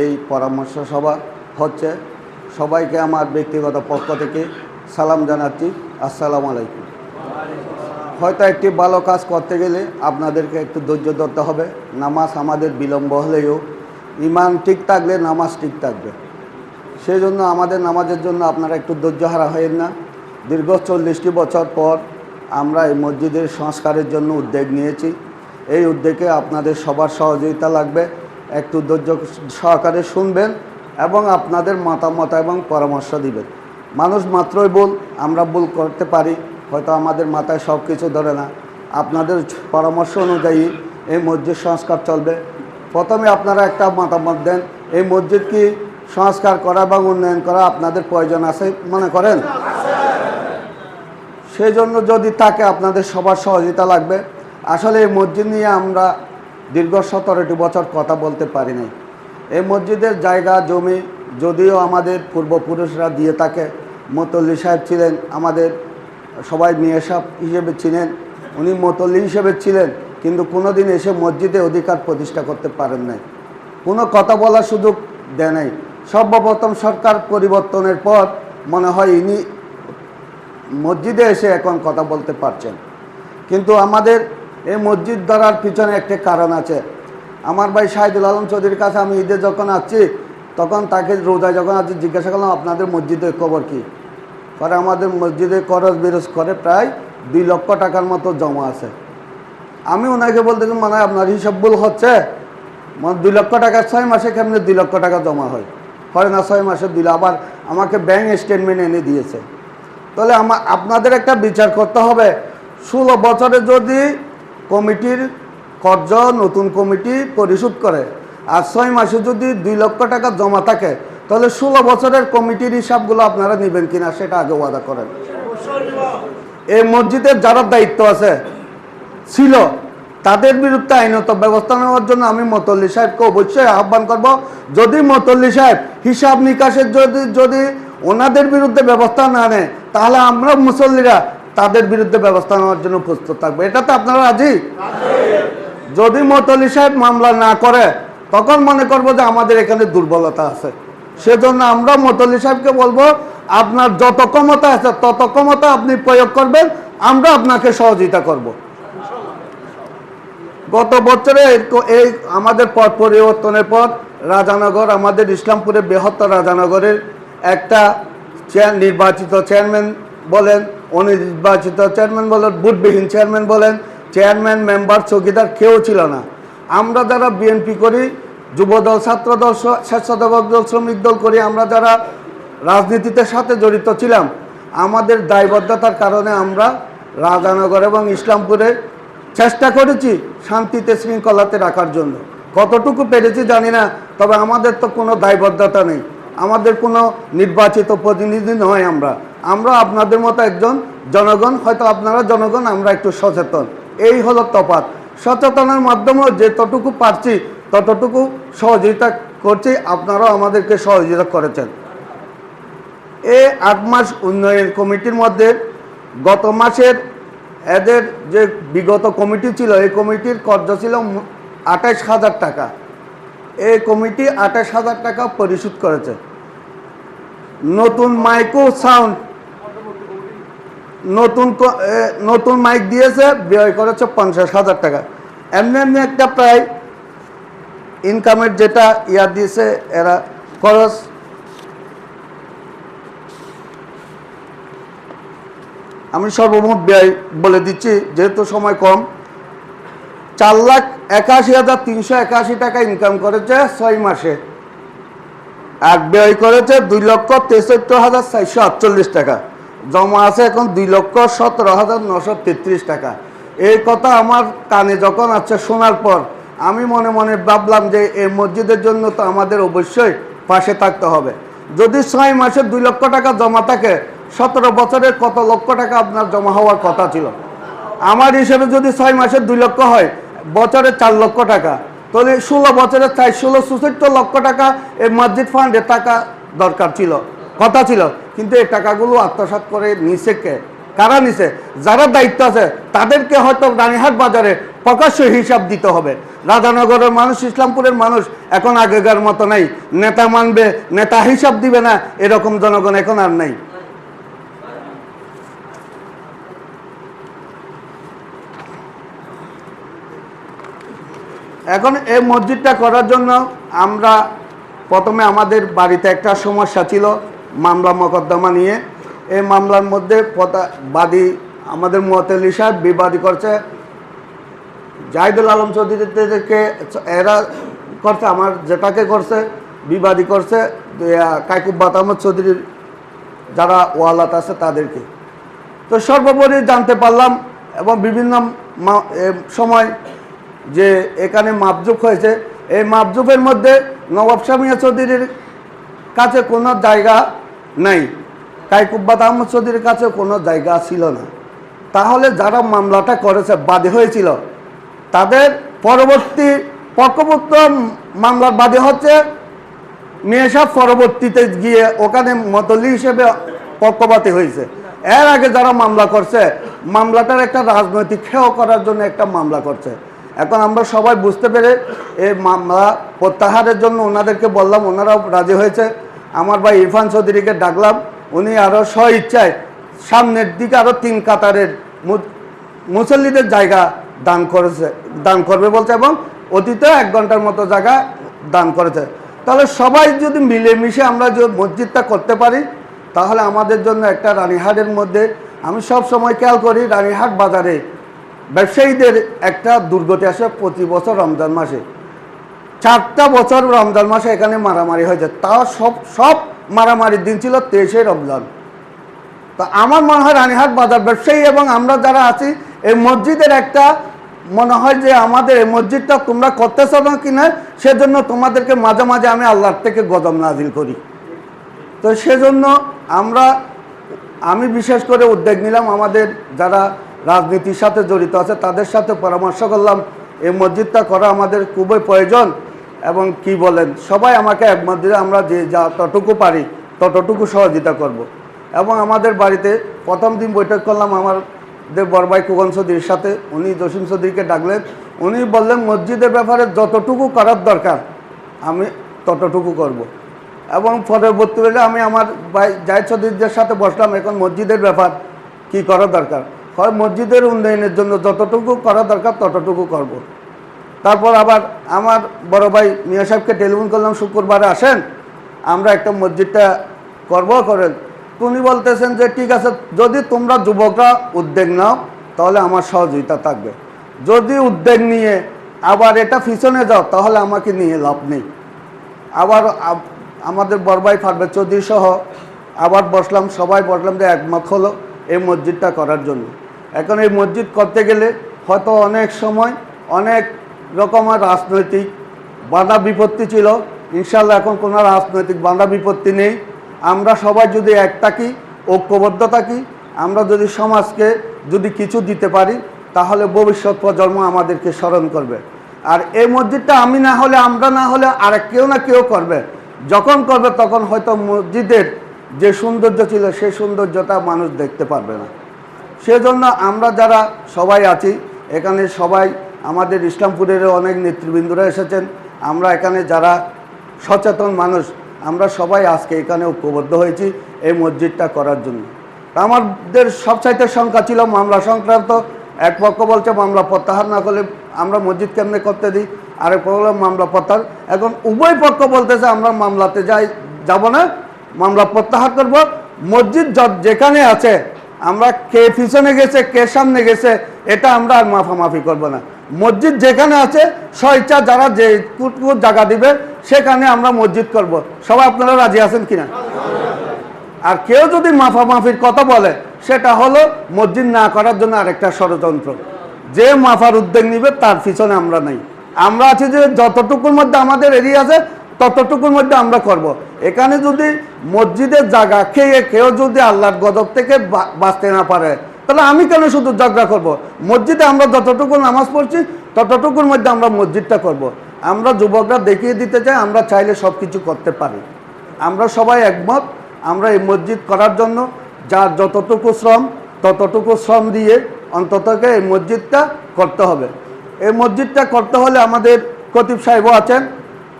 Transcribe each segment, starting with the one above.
এই পরামর্শ সভা হচ্ছে। সবাইকে আমার ব্যক্তিগত পক্ষ থেকে সালাম জানাচ্ছি। আসসালামু আলাইকুম। হয়তো একটি ভালো কাজ করতে গেলে আপনাদেরকে একটু ধৈর্য ধরতে হবে। নামাজ আমাদের বিলম্ব হলেও ইমান ঠিক থাকলে নামাজ ঠিক থাকবে। সেই জন্য আমাদের নামাজের জন্য আপনারা একটু ধৈর্য হারা হয়েন না। দীর্ঘ চল্লিশটি বছর পর আমরা এই মসজিদের সংস্কারের জন্য উদ্যোগ নিয়েছি। এই উদ্যোগে আপনাদের সবার সহযোগিতা লাগবে। একটু ধৈর্য সহকারে শুনবেন এবং আপনাদের মতামত এবং পরামর্শ দিবেন। মানুষ মাত্রই ভুল, আমরা ভুল করতে পারি, হয়তো আমাদের মাথায় সব কিছু ধরে না। আপনাদের পরামর্শ অনুযায়ী এই মসজিদ সংস্কার চলবে। প্রথমে আপনারা একটা মতামত দেন, এই মসজিদ কি সংস্কার করা এবং উন্নয়ন করা আপনাদের প্রয়োজন আছে মনে করেন? সেই জন্য যদি থাকে আপনাদের সবার সহযোগিতা লাগবে। আসলে এই মসজিদ নিয়ে আমরা দীর্ঘ সতেরোটি বছর কথা বলতে পারি নাই। এই মসজিদের জায়গা, জমি যদিও আমাদের পূর্বপুরুষরা দিয়ে থাকে, মতল্লি সাহেব ছিলেন আমাদের সবাই মেয়ে সাহেব হিসেবে ছিলেন উনি মতল্লি হিসেবে ছিলেন, কিন্তু কোনোদিন এসে মসজিদে অধিকার প্রতিষ্ঠা করতে পারেন নাই। কোনো কথা বলার সুযোগ দেয় নাই। সর্বপ্রথম সরকার পরিবর্তনের পর মনে হয় ইনি মসজিদে এসে এখন কথা বলতে পারছেন। কিন্তু আমাদের এই মসজিদ ধরার পিছনে একটি কারণ আছে। আমার ভাই শাহিদুল আলম চৌধুরীর কাছে আমি ঈদে যখন আসছি, তখন তাকে রোজায় যখন আছি জিজ্ঞাসা করলাম, আপনাদের মসজিদের খবর কি? করে আমাদের মসজিদে করজ বিরজ করে প্রায় দুই লক্ষ টাকার মতো জমা আছে। আমি ওনাকে বলতেছি মানে আপনার হিসাব ভুল হচ্ছে? মানে দুই লক্ষ টাকা ছয় মাসে কেমনি দুই লক্ষ টাকা জমা হয়? হয় না ছয় মাসে দিল আবার আমাকে ব্যাংক স্টেটমেন্ট এনে দিয়েছে। তাহলে আমার আপনাদের একটা বিচার করতে হবে। ষোলো বছরে যদি কমিটির কর্জ নতুন কমিটি পরিশোধ করে। আর ছয় মাসে যদি দুই লক্ষ টাকা জমা থাকে, তাহলে ষোলো বছরের কমিটির হিসাবগুলো আপনারা নেবেন কিনা সেটা আগে ওয়াদা করেন। এই মসজিদের যারা দায়িত্ব আছে, ছিল, তাদের বিরুদ্ধে আইনত ব্যবস্থা নেওয়ার জন্য আমি মতল্লি সাহেবকে অবশ্যই আহ্বান করব। যদি মতল্লি সাহেব হিসাব নিকাশের যদি যদি ওনাদের বিরুদ্ধে ব্যবস্থা না নেয়, তাহলে আমরা মুসল্লিরা তাদের বিরুদ্ধে ব্যবস্থা নেওয়ার জন্য প্রস্তুত থাকবে। এটা তো আপনারা রাজি? যদি মতলি সাহেব মামলা না করে, তখন মনে করব যে আমাদের এখানে দুর্বলতা আছে। সেজন্য আমরা মতলি সাহেবকে বলব, আপনার যত ক্ষমতা আছে, তত ক্ষমতা আপনি প্রয়োগ করবেন, আমরা আপনাকে সহযোগিতা করব। গত বছরে এই- আমাদের পথ পরিবর্তনের পর রাজানগর, আমাদের ইসলামপুরে বৃহত্তর রাজানগরের একটা চেয়ার নির্বাচিত চেয়ারম্যান বলেন অনির্বাচিত চেয়ারম্যান বলেন বুটবিহীন চেয়ারম্যান বলেন, চেয়ারম্যান, মেম্বার, চৌকিদার কেউ ছিল না। আমরা যারা বিএনপি করি, যুবদল, ছাত্রদল স্বেচ্ছাসেবক দল শ্রমিক দল করি, আমরা যারা রাজনীতিতে সাথে জড়িত ছিলাম, আমাদের দায়বদ্ধতার কারণে আমরা রাজানগর এবং ইসলামপুরে চেষ্টা করেছি শান্তিতে শৃঙ্খলাতে রাখার জন্য। কতটুকু পেরেছি জানি না, তবে আমাদের তো কোনো দায়বদ্ধতা নেই। আমাদের কোনো নির্বাচিত প্রতিনিধি নয় আমরা। আমরা আপনাদের মতো একজন জনগণ, হয়তো আপনারা জনগণ, আমরা একটু সচেতন। এই হলো তফাৎ। সচেতনের মাধ্যমেও যতটুকু পারছি, ততটুকু সহযোগিতা করছি, আপনারাও আমাদেরকে সহযোগিতা করেছেন। এই আট মাস উন্নয়ন কমিটির মধ্যে গত মাসের এদের যে বিগত কমিটি ছিল, এই কমিটির কর্য ছিল আঠাশ হাজার টাকা। এই কমিটি আঠাশ হাজার টাকা পরিশোধ করেছে। নতুন মাইক্রো সাউন্ড নতুন নতুন মাইক দিয়েছে ব্যয় করেছে পঞ্চাশ হাজার টাকা। এমনি এমনি একটা প্রায় ইনকামের যেটা ইয়া দিয়েছে, এরা খরচ। আমি সর্বমোট ব্যয় বলে দিচ্ছি, যেহেতু সময় কম, চার লাখ একাশি হাজার তিনশো একাশি টাকা ইনকাম করেছে ছয় মাসে। আর ব্যয় করেছে দুই লক্ষ তেষট্টি হাজার চারশো আটচল্লিশ টাকা। জমা আছে এখন দুই লক্ষ সতেরো হাজার নশো তেত্রিশ টাকা। এই কথা আমার কানে যখন আছে শোনার পর, আমি মনে মনে ভাবলাম যে এই মসজিদের জন্য তো আমাদের অবশ্যই পাশে থাকতে হবে। যদি ছয় মাসে দুই লক্ষ টাকা জমা থাকে, সতেরো বছরের কত লক্ষ টাকা আপনার জমা হওয়ার কথা ছিল? আমার হিসেবে যদি ছয় মাসে দুই লক্ষ হয়, বছরে চার লক্ষ টাকা। তাহলে ষোলো বছরে চার ষোলো চৌষট্টি লক্ষ টাকা এই মসজিদ ফান্ডে টাকা দরকার ছিল, কথা ছিল। কিন্তু এই টাকাগুলো আত্মসাৎ করে নিচে কে? কারা নিছে? যারা দায়িত্ব আছে, তাদেরকে হয়তো রানীহাট বাজারে প্রকাশ্য হিসাব দিতে হবে। রাধানগরের মানুষ, ইসলামপুরের মানুষ এখন আগেকার মতো নাই। নেতা মানবে, নেতা হিসাব দিবে না, এরকম জনগণ এখন আর নাই। এখন এই মসজিদটা করার জন্য আমরা প্রথমে আমাদের বাড়িতে একটা সমস্যা ছিল। মামলা মোকদ্দমা নিয়ে। এই মামলার মধ্যে বাদী আমাদের মোয়াতেলি সাহেব বিবাদী করছে। জাহিদুল আলম চৌধুরীদেরকে এরা করছে, আমার যেটাকে করছে, বিবাদী করছে। কাইকুব্বাত আহমদ চৌধুরীর যারা ওয়ালাত আছে তাদেরকে। তো সর্বোপরি জানতে পারলাম এবং বিভিন্ন সময় যে এখানে মাপজুক হয়েছে, এই মাপজুকের মধ্যে নবাব শামিয়া চৌধুরীর কাছে কোনো জায়গা নাই। কাইকুব্বাত আহমদ চৌধুরীর কাছে কোনো জায়গা ছিল না। তাহলে যারা মামলাটা করেছে, বাদী হয়েছিল, তাদের পরবর্তী পক্ষভুক্ত মামলার বাদী হচ্ছে মেয়েসাব পরবর্তীতে গিয়ে ওখানে মতলি হিসেবে পক্ষপাতী হয়েছে। এর আগে যারা মামলা করছে, মামলাটার একটা রাজনৈতিক খেয় করার জন্য একটা মামলা করছে। এখন আমরা সবাই বুঝতে পেরে এই মামলা প্রত্যাহারের জন্য ওনাদেরকে বললাম, ওনারাও রাজি হয়েছে। আমার ভাই ইরফান চৌধুরীকে ডাকলাম। উনি আরও স্ব ইচ্ছায় সামনের দিকে আরও তিন কাতারের মুসল্লিদের জায়গা দান করেছে, দান করবে বলছে এবং অতীতে এক ঘণ্টার মতো জায়গা দান করেছে। তাহলে সবাই যদি মিলেমিশে আমরা যে মসজিদটা করতে পারি, তাহলে আমাদের জন্য একটা রানীহাটের মধ্যে আমি সব সময় খেয়াল করি, রানীহাট বাজারে ব্যবসায়ীদের একটা দুর্গতি আসে প্রতি বছর রমজান মাসে। চারটা বছর রমজান মাসে এখানে মারামারি হয়েছে। তাও সব সব মারামারির দিন ছিল তেইশে রমজান। তো আমার মনে হয় রানীহাট বাজার ব্যবসায়ী এবং আমরা যারা আছি, এই মসজিদের একটা মনে হয় যে আমাদের এই মসজিদটা তোমরা করতেছ না কি না, সেজন্য তোমাদেরকে মাঝে মাঝে আমি আল্লাহর থেকে গজম নাজিল করি। তো সেজন্য আমরা, আমি বিশেষ করে উদ্যোগ নিলাম আমাদের যারা রাজনীতির সাথে জড়িত আছে, তাদের সাথে পরামর্শ করলাম, এই মসজিদটা করা আমাদের খুবই প্রয়োজন। এবং কি বলেন, সবাই আমাকে একমত দিলে আমরা যে যা ততটুকু পারি, ততটুকু সহযোগিতা করব। এবং আমাদের বাড়িতে প্রথম দিন বৈঠক করলাম আমাদের বরবাই কুগন চৌধুরীর সাথে, উনি জসিম চৌধুরীকে ডাকলেন উনি বললেন, মসজিদের ব্যাপারে যতটুকু করার দরকার, আমি ততটুকু করব। এবং পরবর্তী বেলা আমি আমার ভাই জাহিদ চৌধুরীদের সাথে বসলাম, এখন মসজিদের ব্যাপার, কি করা দরকার হয় মসজিদের উন্নয়নের জন্য যতটুকু করা দরকার, ততটুকু করব। তারপর আবার আমার বড় ভাই মিয়া সাহেবকে টেলিফোন করলাম, শুক্রবারে আসেন, আমরা একটা মসজিদটা করব, করেন। উনি বলতেছেন যে, ঠিক আছে, যদি তোমরা যুবকরা উদ্যোগ নাও, তাহলে আমার সহযোগিতা থাকবে। যদি উদ্যোগ নিয়ে আবার এটা পিছনে যাও, তাহলে আমাকে নিয়ে লাভ নেই। আবার আব- আমাদের বরবাই ফারবে চৌধুরী সহ আবার বসলাম, সবাই বসলাম যে, একমত হলো এই মসজিদটা করার জন্য। এখন এই মসজিদ করতে গেলে হয়তো অনেক সময় অনেক রকমের রাজনৈতিক বাধা বিপত্তি ছিল। ইনশাল্লাহ এখন কোনো রাজনৈতিক বাধা বিপত্তি নেই। আমরা সবাই যদি এক থাকি, ঐক্যবদ্ধ থাকি, আমরা যদি সমাজকে যদি কিছু দিতে পারি, তাহলে ভবিষ্যৎ প্রজন্ম আমাদেরকে স্মরণ করবে। আর এই মসজিদটা আমি না হলে, আমরা না হলে, আর কেউ না কেউ করবে। যখন করবে, তখন হয়তো মসজিদের যে সৌন্দর্য ছিল, সেই সৌন্দর্যটা মানুষ দেখতে পারবে না। সেজন্য আমরা যারা সবাই আছি, এখানে সবাই আমাদের ইসলামপুরেরও অনেক নেতৃবৃন্দরা এসেছেন। আমরা এখানে যারা সচেতন মানুষ, আমরা সবাই আজকে এখানে ঐক্যবদ্ধ হয়েছি এই মসজিদটা করার জন্য। আমাদের সবচাইতে সংখ্যা ছিল মামলা সংক্রান্ত। এক পক্ষ বলছে মামলা প্রত্যাহার না করলে আমরা মসজিদ কেমনে করতে দিই? আরেক পক্ষ মামলা প্রত্যাহার। এখন উভয় পক্ষ বলতেছে আমরা মামলাতে যাই, যাব না, মামলা প্রত্যাহার করব। মসজিদ যেখানে আছে, আমরা কে পিছনে গেছে, কে সামনে গেছে, এটা আমরা আর মাফামাফি করব না। মসজিদ যেখানে আছে, স্বইচ্ছা যারা যে কুটকুট জায়গা দিবে, সেখানে আমরা মসজিদ করব। সবাই আপনারা রাজি আছেন কিনা? আর কেউ যদি মাফামাফির কথা বলে, সেটা হলো মসজিদ না করার জন্য আরেকটা ষড়যন্ত্র। যে মাফার উদ্যোগ নিবে, তার পিছনে আমরা নাই। আমরা আছি যে যতটুকুর মধ্যে আমাদের এরিয়া আছে, ততটুকুর মধ্যে আমরা করব। এখানে যদি মসজিদের জায়গা খেয়ে কেউ যদি আল্লাহর গজব থেকে বাঁচতে না পারে তাহলে আমি কেন শুধু ঝগড়া করব। মসজিদে আমরা যতটুকু নামাজ পড়ছি, ততটুকুর মধ্যে আমরা মসজিদটা করব। আমরা যুবকরা দেখিয়ে দিতে চাই, আমরা চাইলে সব কিছু করতে পারি। আমরা সবাই একমত, আমরা এই মসজিদ করার জন্য যার যতটুকু শ্রম, ততটুকু শ্রম দিয়ে অন্ততকে এই মসজিদটা করতে হবে। এই মসজিদটা করতে হলে আমাদের কতিব সাহেবও আছেন।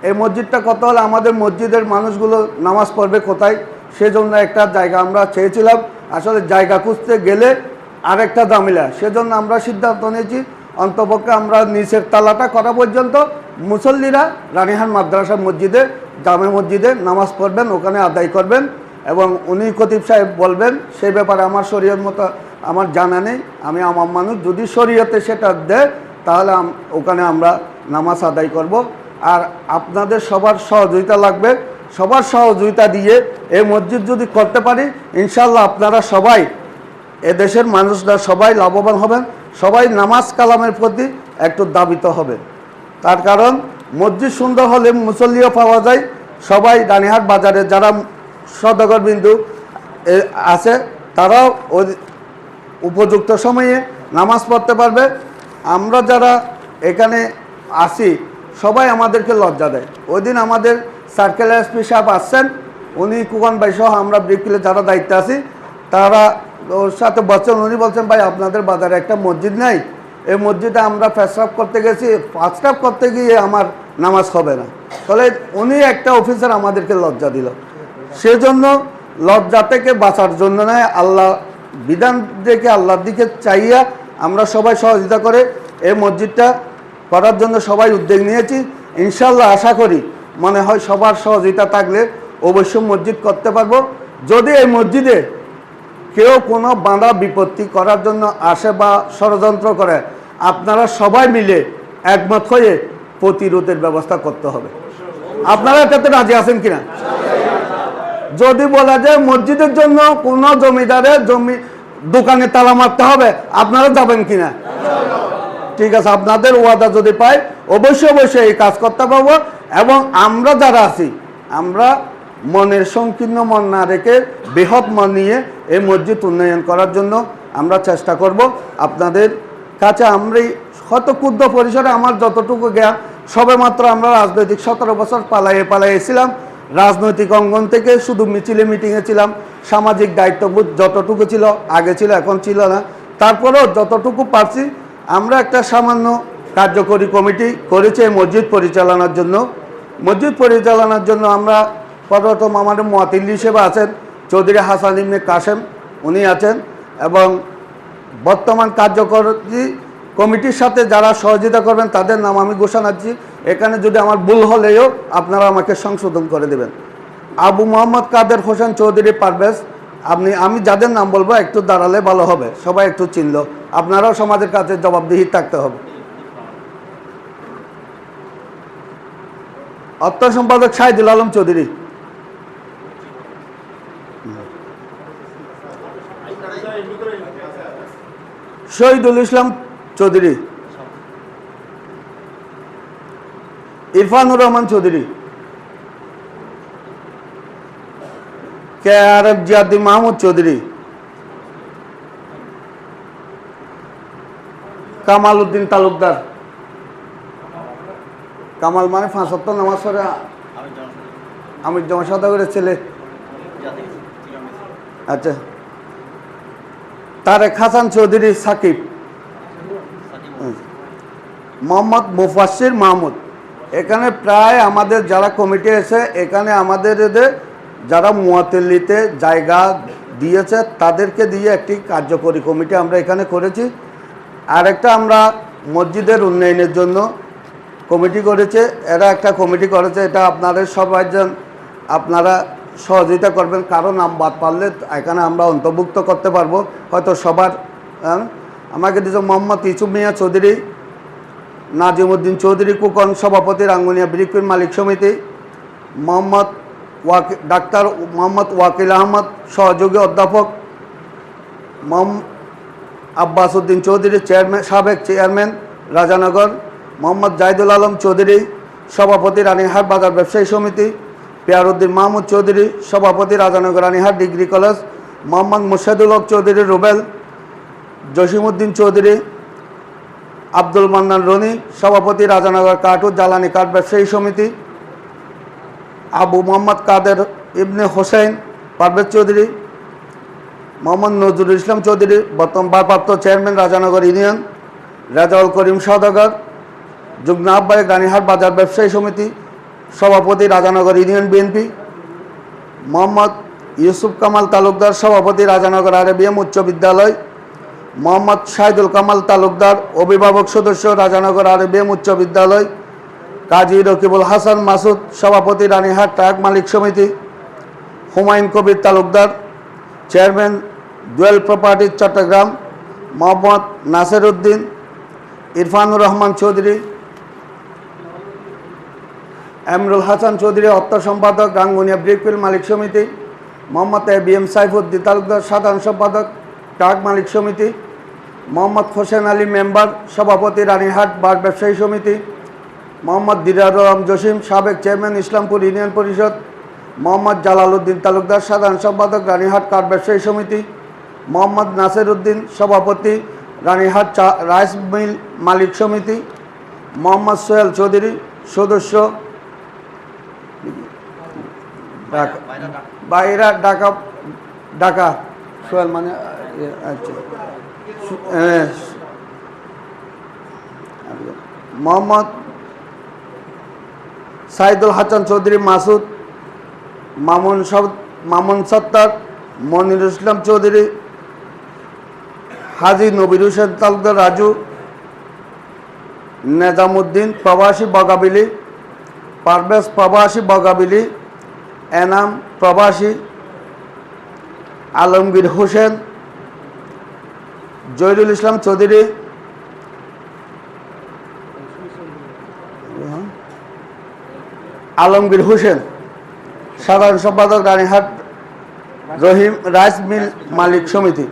এই মসজিদটা করতে হলে আমাদের মসজিদের মানুষগুলো নামাজ পড়বে কোথায়? সেজন্য একটা জায়গা আমরা চেয়েছিলাম। আসলে জায়গা খুঁজতে গেলে আরেকটা দামিলা সেজন্য আমরা সিদ্ধান্ত নিয়েছি, অন্তপক্ষে আমরা নিচের তালাটা করা পর্যন্ত মুসল্লিরা রানীহান মাদ্রাসা মসজিদে, জামে মসজিদে নামাজ পড়বেন, ওখানে আদায় করবেন এবং উনি খতিব সাহেব বলবেন সেই ব্যাপারে আমার শরীয়ত মতো, আমার জানা নেই, আমি আমার মানুষ, যদি শরীয়তে সেটা দেয়, তাহলে ওখানে আমরা নামাজ আদায় করব। আর আপনাদের সবার সহযোগিতা লাগবে। সবার সহযোগিতা দিয়ে এই মসজিদ যদি করতে পারি ইনশাল্লাহ আপনারা সবাই এদেশের মানুষরা সবাই লাভবান হবেন, সবাই নামাজ কালামের প্রতি একটু দাবিত হবে তার কারণ, মসজিদ সুন্দর হলে মুসল্লিও পাওয়া যায়, সবাই রানীহাট বাজারে যারা সদগর বিন্দু আছে, তারাও উপযুক্ত সময়ে নামাজ পড়তে পারবে। আমরা যারা এখানে আসি, সবাই আমাদেরকে লজ্জা দেয়। ওই দিন আমাদের সার্কেল এসপি সাহেব আসছেন, উনি কুকান ভাই সহ আমরা ব্রিকলে যারা দায়িত্বে আছি, তারা ওর সাথে বলছেন, উনি বলছেন, ভাই, আপনাদের বাজারে একটা মসজিদ নাই। এই মসজিদে আমরা ফেসরাপ করতে গেছি ফার্স্টাপ করতে গিয়ে আমার নামাজ হবে না। তাহলে উনি একটা অফিসার আমাদেরকে লজ্জা দিল। সেজন্য লজ্জা থেকে বাঁচার জন্য নয়, আল্লাহ, বিধান দেখে আল্লাহর দিকে চাইয়া আমরা সবাই সহযোগিতা করে এই মসজিদটা করার জন্য সবাই উদ্যোগ নিয়েছি। ইনশাল্লাহ আশা করি, মনে হয় সবার সহযোগিতা থাকলে অবশ্যই মসজিদ করতে পারব। যদি এই মসজিদে কেউ কোনো বাঁধা বিপত্তি করার জন্য আসে বা ষড়যন্ত্র করে, আপনারা সবাই মিলে একমত হয়ে প্রতিরোধের ব্যবস্থা করতে হবে। আপনারা এটাতে রাজি আছেন কিনা? যদি বলা যায় মসজিদের জন্য কোনো জমিদারের জমি, দোকানে তালা মারতে হবে, আপনারা যাবেন কিনা? ঠিক আছে, আপনাদের ওয়াদা যদি পাই, অবশ্যই অবশ্যই এই কাজ করতে পারব। এবং আমরা যারা আছি, আমরা মনের সংকীর্ণ মন না রেখে বৃহৎ মন নিয়ে এই মসজিদ উন্নয়ন করার জন্য আমরা চেষ্টা করব। আপনাদের কাছে আমরাই হয়তো ক্ষুদ্র পরিসরে আমার যতটুকু জ্ঞান সবে মাত্র আমরা রাজনৈতিক সতেরো বছর পালাইয়ে পালাইয়ে ছিলাম। রাজনৈতিক অঙ্গন থেকে শুধু মিছিলে মিটিংয়ে ছিলাম। সামাজিক দায়িত্ববোধ যতটুকু ছিল, আগে ছিল, এখন ছিল না। তারপরেও যতটুকু পারছি, আমরা একটা সামান্য কার্যকরী কমিটি করেছি মসজিদ পরিচালনার জন্য। মসজিদ পরিচালনার জন্য আমরা প্রথম আমাদের মতিল হিসেবে আছেন, চৌধুরী হাসান ইমনে কাসেম, উনি আছেন এবং বর্তমান কার্যকরী কমিটির সাথে যারা সহযোগিতা করবেন তাদের নাম আমি ঘোষণা দিচ্ছি। এখানে যদি আমার ভুল হলেও আপনারা আমাকে সংশোধন করে দেবেন। আবু মোহাম্মদ কাদের হোসেন চৌধুরী পারভেজ, আপনি, আমি যাদের নাম বলব একটু দাঁড়ালে ভালো হবে, সবাই একটু চিনল। আপনারাও সমাজের কাছে জবাবদিহি থাকতে হবে। অর্থ সম্পাদক Shahidul Alam Chowdhury. Shahidul Islam Chowdhury. Irfanur Rahman Chowdhury. K R F Ziauddin Mahmud Chowdhury. Kamal Uddin Talukdar. Kamal মানে ফাঁসত্তর নামাজ পড়ে। আমি জমা ছেলে। আচ্ছা। তারেক হাসান চৌধুরী সাকিব। মোহাম্মদ মুফাসির মাহমুদ। এখানে প্রায় আমাদের যারা কমিটি এসে এখানে আমাদের যারা মুয়াতেলিতে জায়গা দিয়েছে, তাদেরকে দিয়ে একটি কার্যকরী কমিটি আমরা এখানে করেছি। আরেকটা আমরা মসজিদের উন্নয়নের জন্য কমিটি করেছে। এরা একটা কমিটি করেছে, এটা আপনাদের সবাই আপনারা সহযোগিতা করবেন, কারও নাম বাদ পারলে এখানে আমরা অন্তর্ভুক্ত করতে পারব হয়তো সবার হ্যাঁ? আমাকে দিয়েছে মোহাম্মদ ইসুফ মিয়া চৌধুরী, নাজিমুদ্দিন চৌধুরী, কুকন সভাপতি, রাঙ্গুনিয়া ব্রিকুইন মালিক সমিতি, মোহাম্মদ ওয়াকি, ডাক্তার মোহাম্মদ ওয়াকিল আহমদ, সহযোগী অধ্যাপক আব্বাস উদ্দিন চৌধুরী, চেয়ারম্যান, সাবেক চেয়ারম্যান, রাজানগর, মোহাম্মদ জাহিদুল আলম চৌধুরী, সভাপতি, রানীহাট বাজার ব্যবসায়ী সমিতি পেয়ারুদ্দিন মাহমুদ চৌধুরী, সভাপতি রাজানগর রানীহাট ডিগ্রি কলেজ, মোহাম্মদ মুর্শেদুল হক চৌধুরী, রুবেল, জসিমউদ্দিন চৌধুরী, আব্দুল মান্নান রনি, সভাপতি রাজানগর কাঠ জ্বালানি কাঠ ব্যবসায়ী সমিতি, আবু মোহাম্মদ কাদের ইবনে হোসেন, পারভেজ চৌধুরী, মোহাম্মদ নজরুল ইসলাম চৌধুরী, বর্তমান ভারপ্রাপ্ত চেয়ারম্যান রাজানগর ইউনিয়ন, রাজাউল করিম সওদাগর, যুগ্ম আহ্বায়ক রানীহাট বাজার ব্যবসায়ী সমিতি সভাপতি রাজানগর ইউনিয়ন বিএনপি, মোহাম্মদ ইউসুফ কামাল তালুকদার সভাপতি রাজানগর আরবিএম উচ্চ বিদ্যালয়, মোহাম্মদ শাহিদুল কামাল তালুকদার অভিভাবক সদস্য রাজানগর আরবিএম উচ্চ বিদ্যালয়, কাজী রকিবুল হাসান মাসুদ সভাপতি রানীহাট ট্রাক মালিক সমিতি, Humayun Kabir Talukdar, chairman dual property Chittagong, Mohammad Nasir Uddin Irfanur Rahman Chowdhury Emrul Hasan Chowdhury, অর্থ সম্পাদক রাঙ্গুনিয়া ব্রিকফিল মালিক সমিতি, Mohammad A B M Saifuddin Talukdar, সাধারণ সম্পাদক ট্রাক মালিক সমিতি, মোহাম্মদ হোসেন আলী মেম্বার, সভাপতি রানীহাট বার ব্যবসায়ী সমিতি, মোহাম্মদ দিদার রহম জসিম, সাবেক চেয়ারম্যান ইসলামপুর ইউনিয়ন পরিষদ, মোহাম্মদ জালাল উদ্দিন তালুকদার, সাধারণ সম্পাদক, রানীহাট কাঠ ব্যবসায়ী সমিতি, মোহাম্মদ নাসির উদ্দিন সভাপতি, রানীহাট চা, রাইস মিল মালিক সমিতি, মোহাম্মদ সোহেল চৌধুরী, সদস্য বাইরা ঢাকা ঢাকা, সোহেল মানে আচ্ছা। মোহাম্মদ সাইদুল হাসান চৌধুরী, মাসুদ মামুন মামুন সত্তার মনির ইসলাম চৌধুরী, হাজি নবির হোসেন তালুকদার, রাজু নেজামুদ্দিন প্রবাসী বগাবিলি, পারভেজ প্রবাসী বগাবিলি এনাম প্রবাসী আলমগীর হোসেন, জহিরুল ইসলাম চৌধুরী, আলমগীর হোসেন, সাধারণ সম্পাদক রানীহাট রহিম রাইস মিল মালিক সমিতি,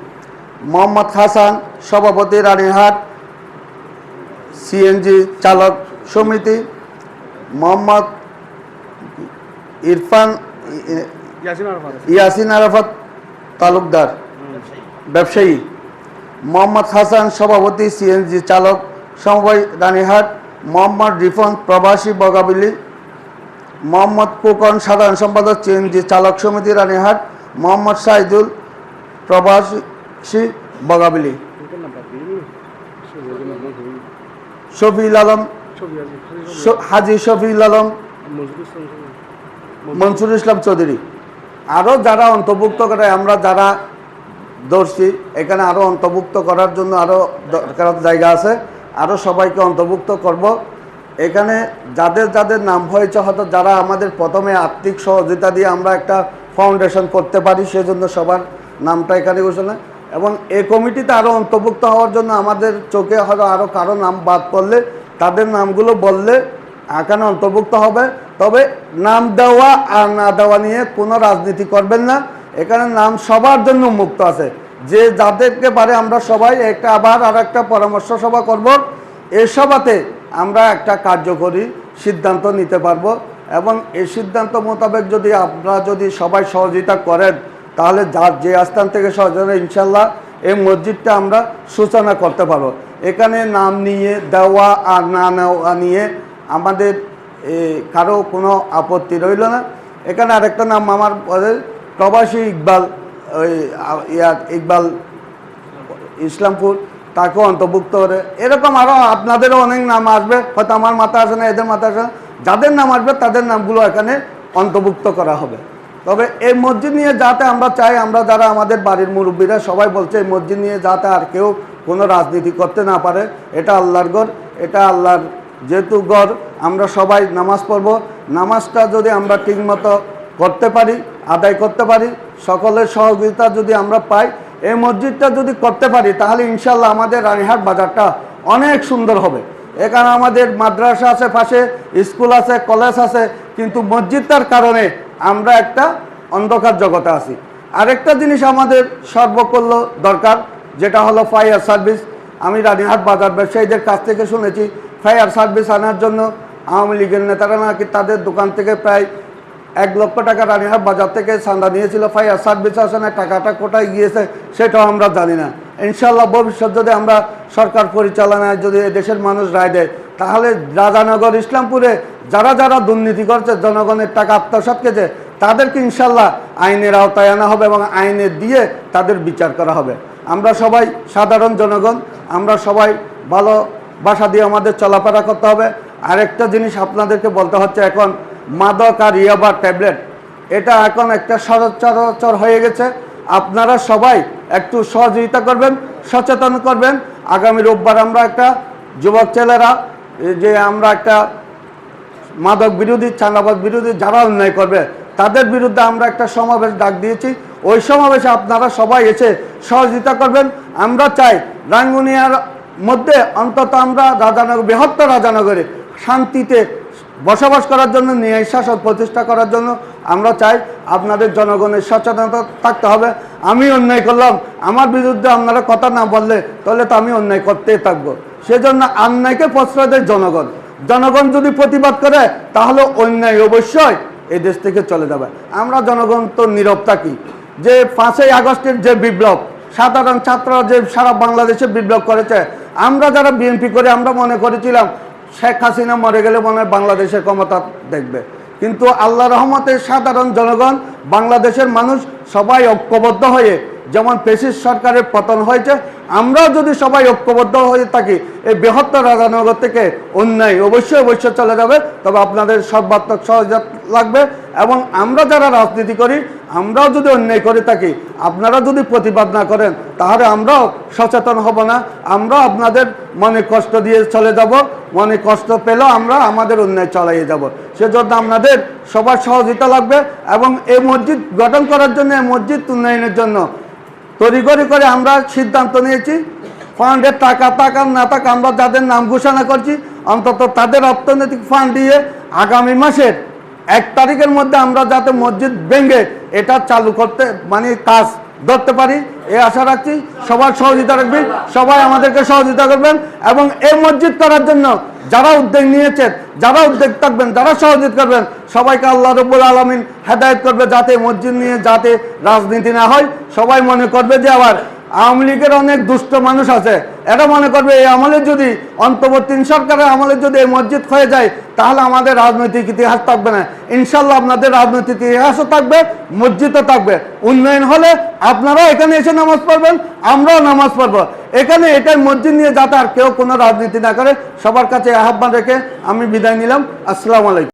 মোহাম্মদ হাসান সভাপতি রানীহাট সিএনজি চালক সমিতি, মোহাম্মদ ইরফান ইয়াসিন আরাফাত তালুকদার ব্যবসায়ী। মোহাম্মদ হাসান সভাপতি সিএনজি চালক সমবায় রানীহাট। মোহাম্মদ রিফন প্রবাসী বগাবিলি। মোহাম্মদ কোকন সাধারণ সম্পাদক সিএনজি চালক সমিতি রানীহাট। মোহাম্মদ সাইদুল প্রবাসী বগাবিলি। শফিউল আলম হাজি শফিউল আলম। মনসুর ইসলাম চৌধুরী। আরও যারা অন্তর্ভুক্ত করে, আমরা যারা ধরছি এখানে আরও অন্তর্ভুক্ত করার জন্য আরও দরকার জায়গা আছে। আরও সবাইকে অন্তর্ভুক্ত করব। এখানে যাদের যাদের নাম হয়েছে, হয়তো যারা আমাদের প্রথমে আর্থিক সহযোগিতা দিয়ে আমরা একটা ফাউন্ডেশন করতে পারি, সেজন্য সবার নামটা এখানে ঘোষণা। এবং এ কমিটিতে আরও অন্তর্ভুক্ত হওয়ার জন্য আমাদের চোখে হয়তো আরও কারও নাম বাদ পড়লে, তাদের নামগুলো বললে এখানে অন্তর্ভুক্ত হবে। তবে নাম দেওয়া আর না দেওয়া নিয়ে কোনো রাজনীতি করবেন না। এখানে নাম সবার জন্য মুক্ত আছে। যে যাদেরকে পারে আমরা সবাই একটা আবার আর একটা পরামর্শ সভা করব। এই সভাতে আমরা একটা কার্যকরী সিদ্ধান্ত নিতে পারব এবং এই সিদ্ধান্ত মোতাবেক যদি আপনারা যদি সবাই সহযোগিতা করেন, তাহলে যার যে আস্থান থেকে সহযোগিতা ইনশাল্লাহ এই মসজিদটা আমরা সূচনা করতে পারব। এখানে নাম নিয়ে, দেওয়া আর না নেওয়া নিয়ে আমাদের কারও কোনো আপত্তি রইল না। এখানে আরেকটা নাম আমার প্রবাসী ইকবাল, ওই, আ- ইয়া, ইকবাল ইসলামপুর, তাকেও অন্তর্ভুক্ত করে। এরকম আরও আপনাদেরও অনেক নাম আসবে, হয়তো আমার মাথা আসে না, এদের মাথা আসে না। যাদের নাম আসবে, তাদের নামগুলো এখানে অন্তর্ভুক্ত করা হবে। তবে এই মসজিদ নিয়ে যাতে আমরা চাই, আমরা যারা আমাদের বাড়ির মুরব্বীরা, সবাই বলছে এই মসজিদ নিয়ে যাতে আর কেউ কোনো রাজনীতি করতে না পারে, এটা আল্লাহর গড় এটা আল্লাহর যেহেতু গড়, আমরা সবাই নামাজ পড়ব। নামাজটা যদি আমরা ঠিকমতো করতে পারি, আদায় করতে পারি, সকলের সহযোগিতা যদি আমরা পাই, এই মসজিদটা যদি করতে পারি, তাহলে ইনশাল্লাহ আমাদের রানীহাট বাজারটা অনেক সুন্দর হবে। এখানে আমাদের মাদ্রাসা আছে পাশে, স্কুল আছে, কলেজ আছে, কিন্তু মসজিদটার কারণে আমরা একটা অন্ধকার জগতে আছি। আরেকটা জিনিস আমাদের সর্বকল্য দরকার, যেটা হলো ফায়ার সার্ভিস আমি রানীহাট বাজার ব্যবসায়ীদের কাছ থেকে শুনেছি ফায়ার সার্ভিস আনার জন্য আওয়ামী লীগের নেতারা নাকি তাদের দোকান থেকে প্রায় এক লক্ষ টাকা রানীহাট বাজার থেকে চান্দা নিয়েছিল। ফায়ার সার্ভিস আসে না টাকাটা কোথায় গিয়েছে সেটাও আমরা জানি না। ইনশাল্লাহ ভবিষ্যৎ যদি আমরা সরকার পরিচালনায় যদি দেশের মানুষ রায় দেয়, তাহলে রাজানগর, ইসলামপুরে যারা যারা দুর্নীতি করছে, জনগণের টাকা আত্মসাৎ করেছে তাদেরকে ইনশাল্লাহ আইনের আওতায় আনা হবে এবং আইনে দিয়ে তাদের বিচার করা হবে। আমরা সবাই সাধারণ জনগণ, আমরা সবাই ভালো বাসা দিয়ে আমাদের চলাফেরা করতে হবে। আরেকটা জিনিস আপনাদেরকে বলতে হচ্ছে এখন, মাদক আর ইয়াবা ট্যাবলেট, এটা এখন একটা সচরাচর হয়ে গেছে। আপনারা সবাই একটু সহযোগিতা করবেন, সচেতন করবেন। আগামী রোববার আমরা একটা যুবক ছেলেরা যে আমরা একটা মাদক বিরোধী চাঁদাবাদ বিরোধী যারা অন্যায় করবে, তাদের বিরুদ্ধে আমরা একটা সমাবেশ ডাক দিয়েছি। ওই সমাবেশে আপনারা সবাই এসে সহযোগিতা করবেন। আমরা চাই রাঙ্গুনিয়ার মধ্যে অন্তত আমরা রাজানগর, বৃহত্তর রাজানগরে শান্তিতে বসবাস করার জন্য, ন্যায় শাসন প্রতিষ্ঠা করার জন্য আমরা চাই আপনাদের জনগণের সচেতনতা থাকতে হবে। আমি অন্যায় করলাম, আমার বিরুদ্ধে আপনারা কথা না বললে তাহলে তো আমি অন্যায় করতেই থাকব। সেজন্য অন্যায়কে প্রশ্রয় দেয় জনগণ। জনগণ যদি প্রতিবাদ করে, তাহলে অন্যায় অবশ্যই এই দেশ থেকে চলে যাবে। আমরা জনগণ তো নীরব থাকি। যে পাঁচই আগস্টের যে বিপ্লব, সাধারণ ছাত্ররা যে সারা বাংলাদেশে বিপ্লব করেছে আমরা যারা বিএনপি করে, আমরা মনে করেছিলাম শেখ হাসিনা মরে গেলে মনে হয় বাংলাদেশের ক্ষমতা দেখবে। কিন্তু আল্লাহ রহমতের সাধারণ জনগণ, বাংলাদেশের মানুষ সবাই ঐক্যবদ্ধ হয়ে, যেমন পেশিস সরকারের পতন হয়েছে আমরাও যদি সবাই ঐক্যবদ্ধ হয়ে থাকি, এই বৃহত্তর রাজানগর থেকে অন্যায় অবশ্যই অবশ্যই চলে যাবে, তবে আপনাদের সর্বাত্মক সহযোগিতা লাগবে এবং আমরা যারা রাজনীতি করি, আমরাও যদি অন্যায় করে থাকি, আপনারা যদি প্রতিবাদ না করেন, তাহলে আমরাও সচেতন হব না। আমরাও আপনাদের মনে কষ্ট দিয়ে চলে যাব, মনে কষ্ট পেলেও আমরা আমাদের অন্যায় চালিয়ে যাব। সেজন্য আপনাদের সবার সহযোগিতা লাগবে এবং এই মসজিদ গঠন করার জন্য মসজিদ উন্নয়নের জন্য তড়িঘড়ি করে আমরা সিদ্ধান্ত নিয়েছি ফান্ডের টাকা টাকা না টাকা আমরা যাদের নাম ঘোষণা করছি, অন্তত তাদের অর্থনৈতিক ফান্ড দিয়ে আগামী মাসের এক তারিখের মধ্যে আমরা যাতে মসজিদ ভেঙে এটা চালু করতে মানে কাজ ধরতে পারি, এ আশা রাখছি সবার সহযোগিতা রাখবেন, সবাই আমাদেরকে সহযোগিতা করবেন এবং এই মসজিদ করার জন্য যারা উদ্যোগ নিয়েছেন যারা উদ্যোগ থাকবেন, যারা সহযোগিতা করবেন, সবাইকে আল্লাহ রব্বুল আলমিন হেদায়ত করবে যাতে মসজিদ নিয়ে যাতে রাজনীতি না হয়। সবাই মনে করবে যে আবার আওয়ামী লীগের অনেক দুষ্ট মানুষ আছে। এরা মনে করবে এই আমলে যদি অন্তর্বর্তীন সরকারের আমলে যদি এই মসজিদ হয়ে যায়, তাহলে আমাদের রাজনৈতিক ইতিহাস থাকবে না। ইনশাল্লাহ আপনাদের রাজনৈতিক ইতিহাসও থাকবে, মসজিদও থাকবে। উন্নয়ন হলে আপনারাও এখানে এসে নামাজ পড়বেন, আমরাও নামাজ পড়ব। এখানে এটাই মসজিদ নিয়ে যাতে আর কেউ কোনো রাজনীতি না করে সবার কাছে আহ্বান রেখে আমি বিদায় নিলাম। আসসালামু আলাইকুম।